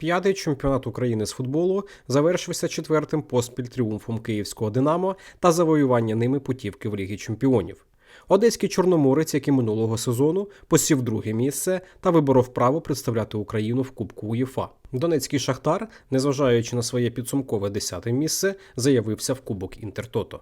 П'ятий чемпіонат України з футболу завершився четвертим поспіль тріумфом київського Динамо та завоювання ними путівки в Лігі Чемпіонів. Одеський чорноморець, який минулого сезону посів друге місце та виборов право представляти Україну в Кубку УЄФА. Донецький Шахтар, незважаючи на своє підсумкове десяте місце, заявився в Кубок Інтертото.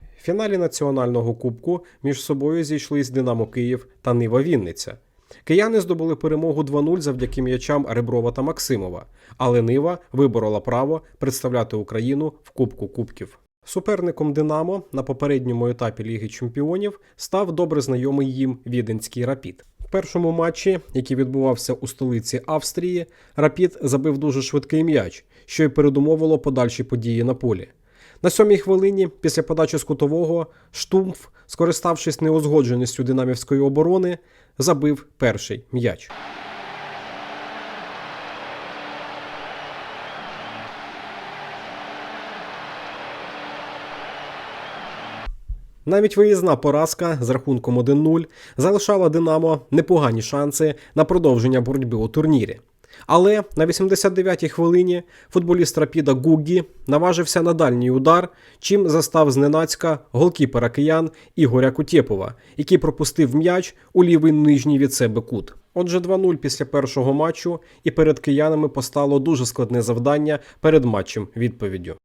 В фіналі національного кубку між собою зійшлись Динамо Київ та Нива Вінниця. Кияни здобули перемогу 2-0 завдяки м'ячам Реброва та Максимова, але Нива виборола право представляти Україну в Кубку Кубків. Суперником Динамо на попередньому етапі Ліги Чемпіонів став добре знайомий їм Віденський Рапід. В першому матчі, який відбувався у столиці Австрії, Рапід забив дуже швидкий м'яч, що й передумовило подальші події на полі. На сьомій хвилині, після подачі з Штумф, скориставшись неузгодженістю динамівської оборони, забив перший м'яч. Навіть виїзна поразка з рахунком 1-0 залишала Динамо непогані шанси на продовження боротьби у турнірі. Але на 89-й хвилині футболіст Рапіда Гугі наважився на дальній удар, чим застав зненацька голкіпера киян Ігоря Кутєпова, який пропустив м'яч у лівий нижній від себе кут. Отже, 2-0 після першого матчу, і перед киянами постало дуже складне завдання перед матчем відповіддю.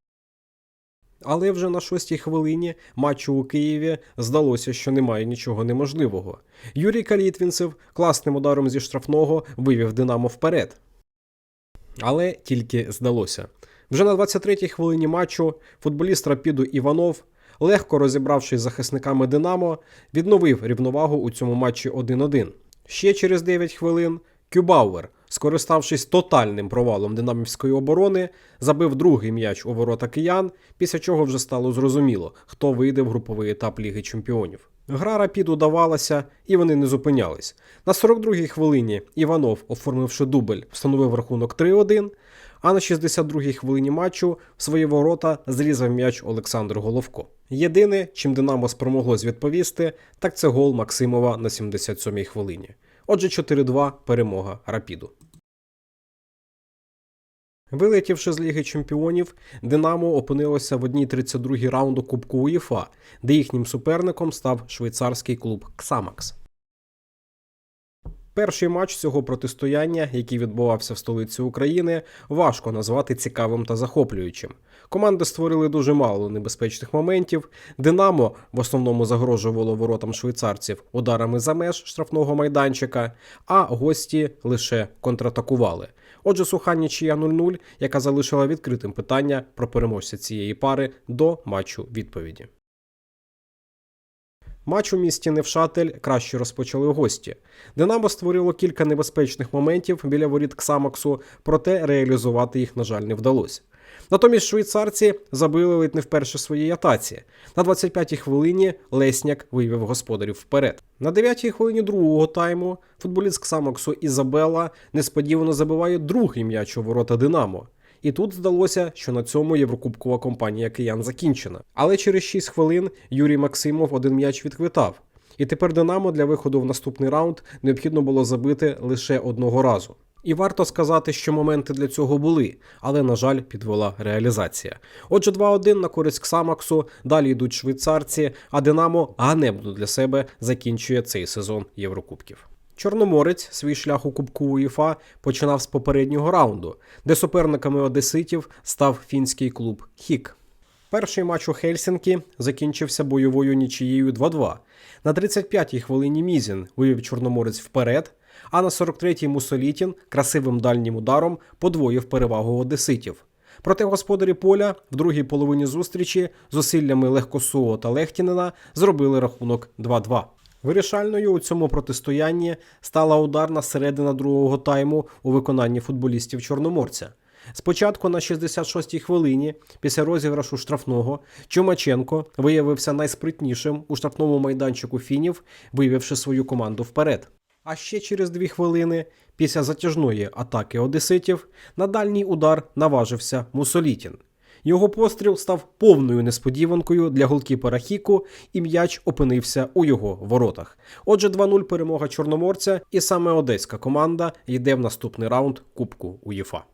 Але вже на шостій хвилині матчу у Києві здалося, що немає нічого неможливого. Юрій Калітвінцев класним ударом зі штрафного вивів Динамо вперед. Але тільки здалося. Вже на 23-й хвилині матчу футболіст Рапіду Іванов, легко розібравшись з захисниками Динамо, відновив рівновагу у цьому матчі 1-1. Ще через 9 хвилин Кюбауер, скориставшись тотальним провалом динамівської оборони, забив другий м'яч у ворота киян, після чого вже стало зрозуміло, хто вийде в груповий етап Ліги Чемпіонів. Гра Рапіду давалася, і вони не зупинялись. На 42-й хвилині Іванов, оформивши дубль, встановив рахунок 3-1, а на 62-й хвилині матчу в свої ворота зрізав м'яч Олександр Головко. Єдине, чим Динамо спромоглось відповісти, так це гол Максимова на 77-й хвилині. Отже, 4-2 перемога Рапіду. Вилетівши з Ліги Чемпіонів, Динамо опинилося в одній 32-й раунду Кубку УЄФА, де їхнім суперником став швейцарський клуб Ксамакс. Перший матч цього протистояння, який відбувався в столиці України, важко назвати цікавим та захоплюючим. Команди створили дуже мало небезпечних моментів. Динамо в основному загрожувало воротам швейцарців ударами за меж штрафного майданчика, а гості лише контратакували. Отже, суха нічия 0-0, яка залишила відкритим питання про переможця цієї пари до матчу відповіді. Матч у місті Невшатель краще розпочали гості. Динамо створило кілька небезпечних моментів біля воріт Ксамаксу, проте реалізувати їх, на жаль, не вдалося. Натомість швейцарці забили ледь не вперше своїй атаці. На 25-й хвилині Лесняк вивів господарів вперед. На 9-й хвилині другого тайму футболіст Ксамаксу Ізабела несподівано забиває другий м'яч у ворота Динамо. І тут здалося, що на цьому єврокубкова компанія киян закінчена. Але через 6 хвилин Юрій Максимов один м'яч відквитав. І тепер Динамо для виходу в наступний раунд необхідно було забити лише одного разу. І варто сказати, що моменти для цього були, але, на жаль, підвела реалізація. Отже, 2-1 на користь Ксамаксу, далі йдуть швейцарці, а Динамо ганебно для себе закінчує цей сезон Єврокубків. Чорноморець свій шлях у Кубку УЄФА починав з попереднього раунду, де суперниками одеситів став фінський клуб Хік. Перший матч у Хельсінкі закінчився бойовою нічією 2-2. На 35-й хвилині Мізін вивів Чорноморець вперед, а на 43-й Мусолітін красивим дальнім ударом подвоїв перевагу одеситів. Проте господарі поля в другій половині зустрічі зусиллями Легкосуо та Лехтінена зробили рахунок 2-2. Вирішальною у цьому протистоянні стала ударна середина другого тайму у виконанні футболістів Чорноморця. Спочатку на 66-й хвилині, після розіграшу штрафного, Чумаченко виявився найспритнішим у штрафному майданчику фінів, вивівши свою команду вперед. А ще через дві хвилини, після затяжної атаки одеситів, на дальній удар наважився Мусолітін. Його постріл став повною несподіванкою для голкіпера Хіку, і м'яч опинився у його воротах. Отже, 2-0 перемога чорноморця, і саме одеська команда йде в наступний раунд Кубку УЄФА.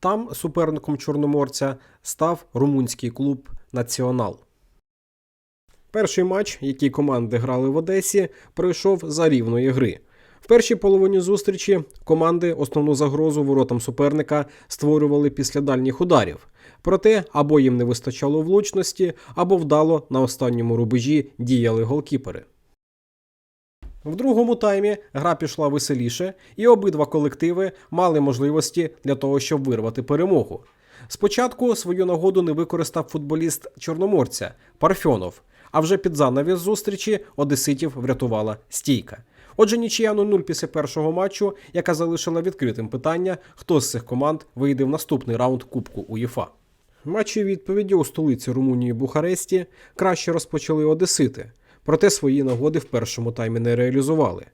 Там суперником чорноморця став румунський клуб Націонал. Перший матч, який команди грали в Одесі, пройшов за рівної гри. В першій половині зустрічі команди основну загрозу воротам суперника створювали після дальніх ударів. Проте або їм не вистачало влучності, або вдало на останньому рубежі діяли голкіпери. В другому таймі гра пішла веселіше, і обидва колективи мали можливості для того, щоб вирвати перемогу. Спочатку свою нагоду не використав футболіст Чорноморця Парфьонов, а вже під занавіс зустрічі одеситів врятувала стійка. Отже, нічия 0-0 після першого матчу, яка залишила відкритим питання, хто з цих команд вийде в наступний раунд Кубку УЄФА. Матчі відповіді у столиці Румунії Бухаресті краще розпочали одесити, проте свої нагоди в першому таймі не реалізували.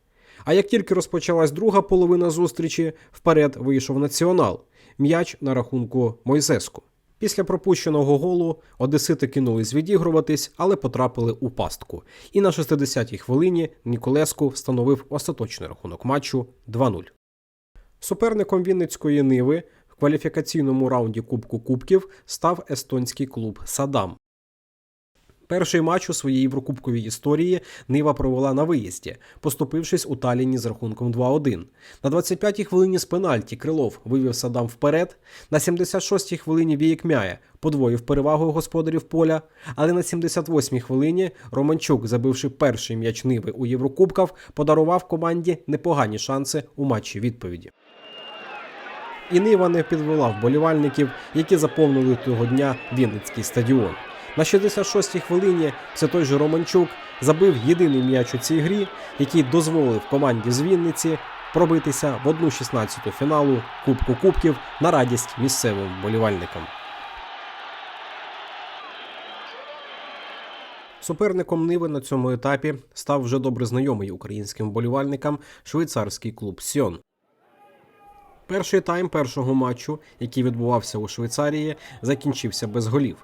А як тільки розпочалась друга половина зустрічі, вперед вийшов націонал м'яч на рахунку Мойзеску. Після пропущеного голу одесити кинулись відігруватись, але потрапили у пастку. І на 60-й хвилині Ніколеску встановив остаточний рахунок матчу 2-0. Суперником Вінницької Ниви в кваліфікаційному раунді Кубку Кубків став естонський клуб Садам. Перший матч у своїй Єврокубковій історії Нива провела на виїзді, поступившись у Таліні з рахунком 2-1. На 25-й хвилині з пенальті Крилов вивів Садам вперед. На 76-й хвилині Вієк Мяє подвоїв перевагу господарів поля. Але на 78-й хвилині Романчук, забивши перший м'яч Ниви у Єврокубках, подарував команді непогані шанси у матчі відповіді. І Нива не підвела вболівальників, які заповнили того дня Вінницький стадіон. На 66-й хвилині все той же Романчук забив єдиний м'яч у цій грі, який дозволив команді з Вінниці пробитися в 1-16 фіналу Кубку Кубків на радість місцевим вболівальникам. Суперником Ниви на цьому етапі став вже добре знайомий українським вболівальникам швейцарський клуб Сьон. Перший тайм першого матчу, який відбувався у Швейцарії, закінчився без голів.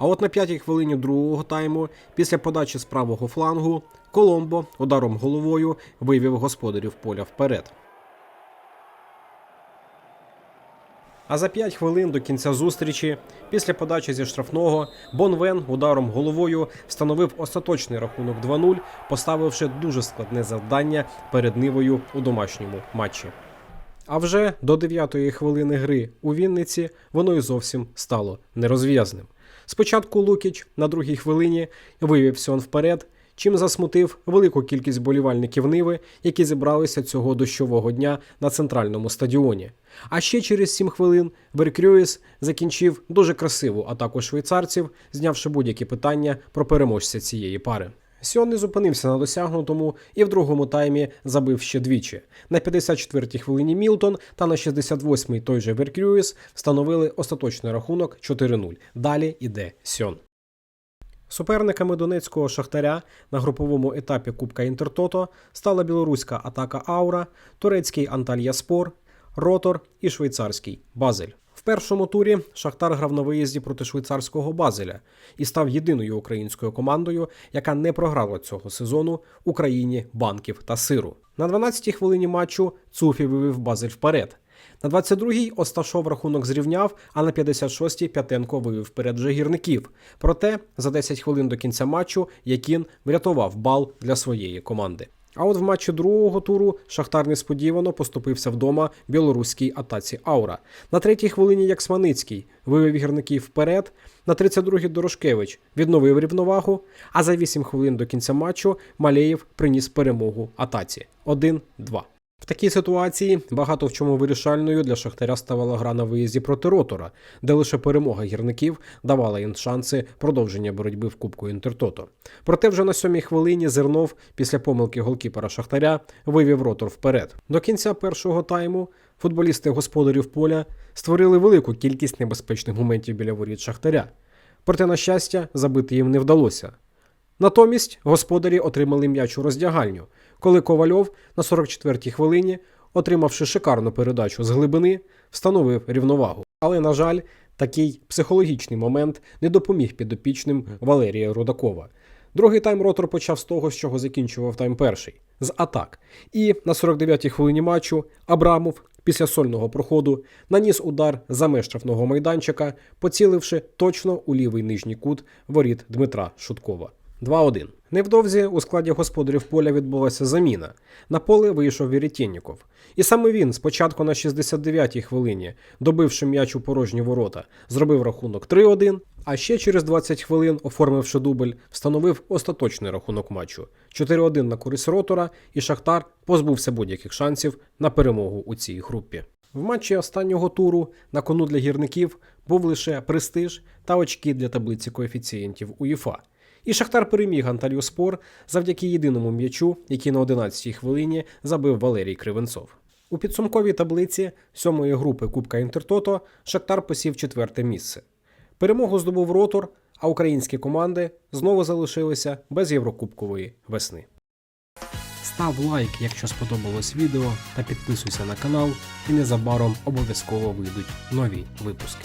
А от на п'ятій хвилині другого тайму, після подачі з правого флангу, Коломбо ударом головою вивів господарів поля вперед. А за 5 хвилин до кінця зустрічі, після подачі зі штрафного, Бонвен ударом головою встановив остаточний рахунок 2-0, поставивши дуже складне завдання перед Нивою у домашньому матчі. А вже до 9-ї хвилини гри у Вінниці воно й зовсім стало нерозв'язним. Спочатку Лукіч на другій хвилині вивів Сьон вперед, чим засмутив велику кількість болівальників Ниви, які зібралися цього дощового дня на центральному стадіоні. А ще через 7 хвилин Веркрюїс закінчив дуже красиву атаку швейцарців, знявши будь-які питання про переможця цієї пари. Сьон не зупинився на досягнутому і в другому таймі забив ще двічі. На 54-й хвилині Мілтон та на 68-й той же Веркрюїс встановили остаточний рахунок 4-0. Далі іде Сьон. Суперниками донецького шахтаря на груповому етапі Кубка Інтертото стала білоруська атака Аура, турецький Анталія Спор, Ротор і швейцарський Базель. В першому турі Шахтар грав на виїзді проти швейцарського Базеля і став єдиною українською командою, яка не програла цього сезону Україні банків та сиру. На 12-й хвилині матчу Цуфі вивів Базель вперед. На 22-й Осташов рахунок зрівняв, а на 56-й П'ятенко вивів вперед вже. Проте за 10 хвилин до кінця матчу Якін врятував бал для своєї команди. А от в матчі другого туру Шахтар несподівано поступився вдома білоруській атаці Аура. На третій хвилині Яксманицький вивів гірників вперед. На 32-й Дорошкевич відновив рівновагу. А за 8 хвилин до кінця матчу Малеєв приніс перемогу атаці 1-2. В такій ситуації багато в чому вирішальною для Шахтаря ставала гра на виїзді проти Ротора, де лише перемога гірників давала їм шанси продовження боротьби в Кубку Інтертото. Проте вже на сьомій хвилині Зернов після помилки голкіпера Шахтаря вивів Ротор вперед. До кінця першого тайму футболісти господарів поля створили велику кількість небезпечних моментів біля воріт Шахтаря. Проте, на щастя, забити їм не вдалося. Натомість господарі отримали м'яч у роздягальню, коли Ковальов на 44-й хвилині, отримавши шикарну передачу з глибини, встановив рівновагу. Але, на жаль, такий психологічний момент не допоміг підопічним Валерія Рудакова. Другий тайм ротор почав з того, з чого закінчував тайм перший з атак. І на 49-й хвилині матчу Абрамов після сольного проходу наніс удар за штрафного майданчика, поціливши точно у лівий нижній кут воріт Дмитра Шуткова. 2-1. Невдовзі у складі господарів поля відбулася заміна. На поле вийшов Вірітєнніков. І саме він спочатку на 69-й хвилині, добивши м'яч у порожні ворота, зробив рахунок 3-1, а ще через 20 хвилин, оформивши дубль, встановив остаточний рахунок матчу 4-1 на користь ротора, і Шахтар позбувся будь-яких шансів на перемогу у цій групі. В матчі останнього туру на кону для гірників був лише престиж та очки для таблиці коефіцієнтів УЄФА. І Шахтар переміг Анталію Спор завдяки єдиному м'ячу, який на 11-й хвилині забив Валерій Кривенцов. У підсумковій таблиці сьомої групи Кубка Інтертото Шахтар посів четверте місце. Перемогу здобув ротор, а українські команди знову залишилися без Єврокубкової весни. Став лайк, якщо сподобалось відео, та підписуйся на канал, і незабаром обов'язково вийдуть нові випуски.